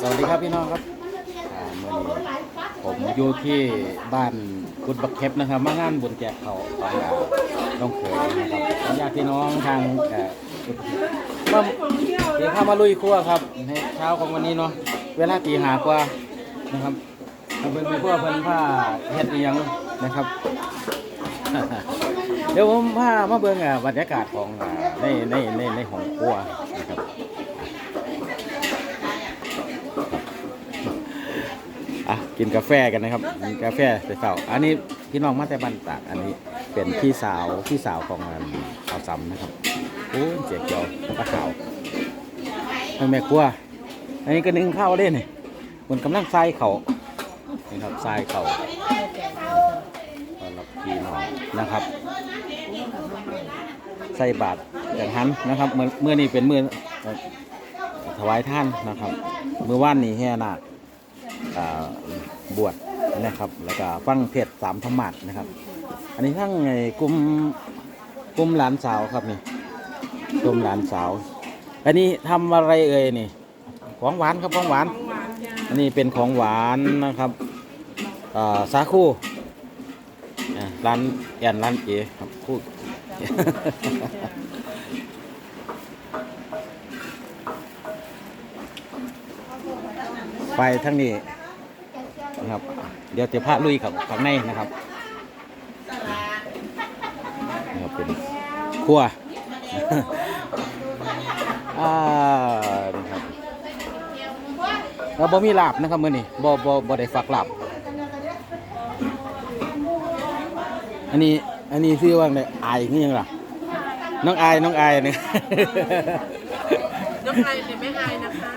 สวัสดีครับพี่น้องครับผมอยู่ที่บ้านกุดบักเข็บนะครับ มางานบุญแจกเขาของเราต้องเขยนะครับญาติพี่น้องทางเอ่เข็บมาเดี๋ยวข้ามาลุยครัวครับในเช้าของวันนี้เนาะเวลาตีหากว่านะครับเอาเป็นไปพวกเพิ่นผ้าเฮ็ดอิหยังนะครับเดี๋ยวผมพามาเบิ่งบรรยากาศของในในในในห้องครัวนะครับ อะ กินกาแฟกันนะครับกินกาแฟแต่เช้าอันนี้พี่น้องมาแต่บ้านตากอันนี้เป็นพี่สาวพี่สาวของอันสาวซ้ำนะครับโอ้เจียเกียวปลาขาวแม่ครัวอันนี้ก็นึ่งข้าวเล่นนี่มันกำลังทรายเขานี่ครับทรายเขารับพี่น้องนะครับ ใส่บาตรอย่างหันนะครับเมื่อเมื่อนี้เป็นมือเอ่อถวายท่านนะครับ เมื่อวานนี้แห่นาค บวชนะครับ แล้วก็ฟังเทศสามธรรมัดนะครับ อันนี้ทั้งไอ้กลุ่มกลุ่มหลานสาวครับนี่กลุ่มหลานสาว อันนี้ทำอะไรเอ่ยนี่ ของหวานครับของหวาน อันนี้เป็นของหวานนะครับสาคูอ่าร้านแอนร้านเอครับพูดไปทั้งนี้ นะครับ เดี๋ยวจะพาลุยกับข้างในนะครับนะครับเป็นครัวอ่านี่ครับเราบ่มีลาบนะครับมื้อนี้บ่บ่บ่ได้ฝักลาบอันนี้อันนี้ชื่อว่าไงอายนี่ยังล่ะน้องอายน้องอายนี่น้องไอเนี่ยไม่ไอนะคะ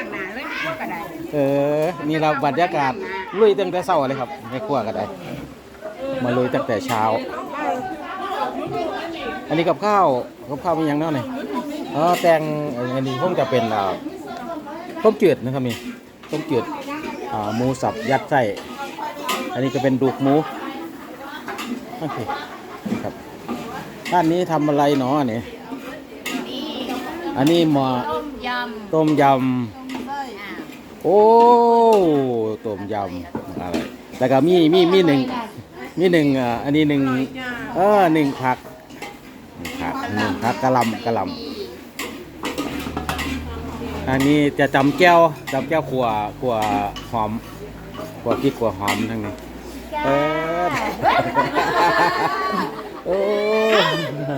หลังหนาเลยก็ได้เออ นี่เราบรรยากาศลุยตั้งแต่เช้าเลยครับในครัวก็ได้ มาลุยตั้งแต่เช้า อันนี้กับข้าวกับข้าวมีอย่างแน่นี่อ๋อแตงอันนี้คงจะเป็นอ่าต้มจืดนะครับนี่ต้มจืดอ่าหมูสับยัดไส้อันนี้ก็เป็นดูกหมูโอเคครับด้านนี้ทำอะไรเนาะอันนี้อันนี้หมอต้มยต้มยำำ โอ้ต้มยำอะไรแล้วก็มีมีมีหนึ่งมีหนึ่งอ่าอันนี้หนึ่งเออหนึ่งผักหนึ่งผักหนึ่งผักกะหล่ำกะหล่ำอันนี้จะจำแก้วจำแก้วขัวขัวหอมขัวพริกขัวหอมทั้งนี้เออโอ้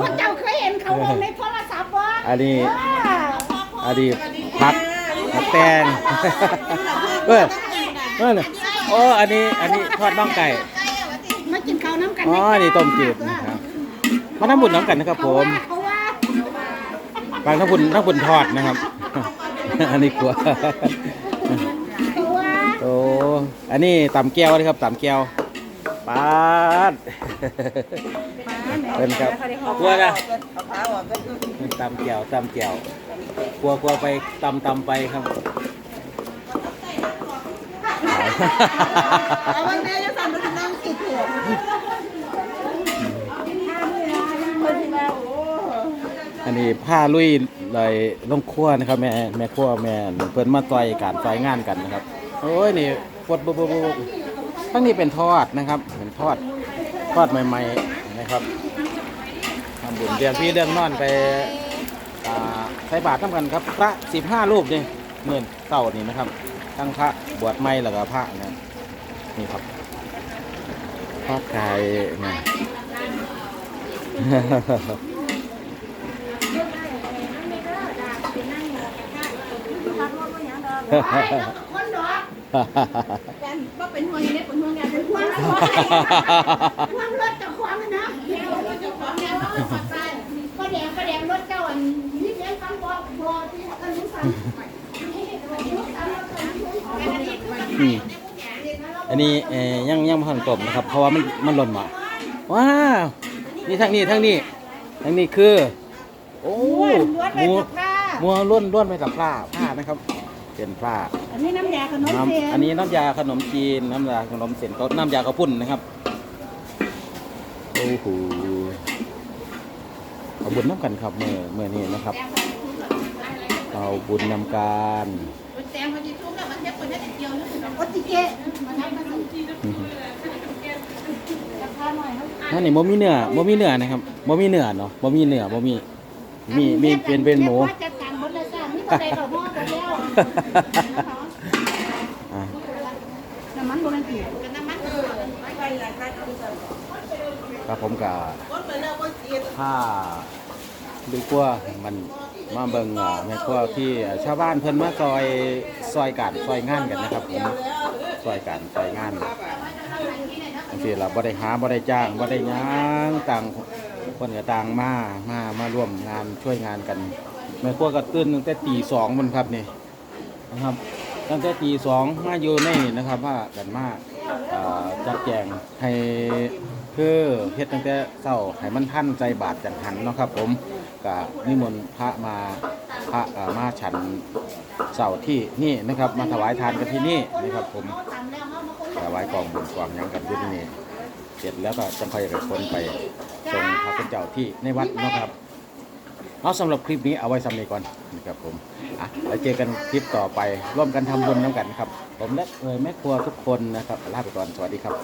พวกเจ้าเคยเห็นเขาวงในโทรศัพท์บ่อันนี้อ่าอันนี้ผัก ผักแตงเออเออเนี่ยโอ้อันนี้อันนี้ทอดน่องไก่ มากินข้าวน้ำกันอ๋อนี่ต้มจืดนะครับมาทำบุญน้ำกันนะครับ ผมเพราะว่าบางทำบุญทำบุญทอดนะครับ อันนี้กลัวเพราะว่าโอ้อันนี้ตำแก้วนะครับตำแก้วปาดเป็นครับกลัวนะตำแก้วตำแก้ว กลัวกลัวไปตำตำไปครับเอาวันนี้จะสั่งมานั่งสิเถื่อนคนที่มาโอ้อันนี้ผ้าลุยเลยลงครัวนะครับแม่แม่ครัวแม่เพิ่นมาต่อยการต่อยงานกันนะครับ โอ้ยนี่ปวดบุบบุบบุบทั้งนี้เป็นทอดนะครับเป็นทอดทอดใหม่ ๆ นะครับทำบุญเรียนพี่เรื่องนอนไป ส่บาตรทำกันครับพระสิบห้ารูปนี่หมื่นเต่านี่นะครับ ทั้งพระบวชใหม่แล้วก็พระนะนี่ครับทอดไก่นะคนดอกกันว่าเป็นห่วงอย่างนี้เป็นห่วงอย่างเป็นห่วงนะห่วงรถเจ้าของนะรถเจ้าของเนี่ยป้าแดงป้าแดงรถเจ้าอันนี้เลี้ยงฟังบ่บ่ที่อันนี้ฟัง อืมอันนี้เอ่อยังยังไม่ทันจบนะครับ เพราะว่ามันมันหล่นมาว้าวนี่ทั้งนี้ทั้งนี้ทั้งนี้คือ โอ้ล้วนหเป็นมูกับข้าหมูล้วนล้วนไปกับผ้าผ้านะครับเป็นผ้าอันนี้น้ำยาขนมน้เส้นำอันนี้น้ำยาขนมจีนน้ำยาขนมเส้นเขาน้ำยาข้าวปุ้นนะครับโอ้โหเอาบุญน้ำกันครับเมื่อเมื่อนี้นะครับเอาบุญนำการแตงมั นจะชุ่มแล้วมันจะคนได้เดียวนึกโอ้ติเกะมันได้มาสิราคาหน่อยครับนั่นนี่บ่มีเนื้อบ่มีเนื้อนะครับบ่มีเนื้อเนาะบ่มีเนื้อบ่มี มีมีเป็นเป็นหมูจัดการบนเลยจ้ามีตัวใดกับหม้อตัวเดียวอ่าน้ำมันบนนั้นผิวน้ำมันครับผมก็ถ้าดูกว่ามัน มาเบิ่งอ่าแม่ครัวที่ชาวบ้านเพิ่นมาซอยซอยกันซอยงานกันนะครับผมซอยกันซอยงานบางทีเราบ่ได้หาบ่ได้จ้างบ่ได้หยังต่างคนก็ต่างมามามาร่วมงานช่วยงานกันแม่ครัวก็ตื่นตั้งแต่ตีสองมันครับนี่นะครับตั้งแต่ตีสองมาอยู่ในนะครับว่ากันมาเอ่อจัดแจงให้คือเฮ็ดตั้งแต่เช้าให้มันทันใจบาทจังหันเนาะครับผม ก็นิมนต์พระมาพระมาฉันเสาร์ที่นี่นะครับ มาถวายทานกันที่นี่นะครับ ผมถวายกองบุญกองยังกันที่นี่เสร็จแล้วก็จะค่อยไปคนไปส่งพระคุณเจ้าที่ในวัดนะครับเอาสำหรับคลิปนี้เอาไว้สำเร็จก่อนนะครับผมอะแล้วเจอกันคลิปต่อไปร่วมกันทำบุญน้ำกันครับ ผมและเอ่ยแม่ครัวทุกคนนะครับลาไปก่อนสวัสดีครับ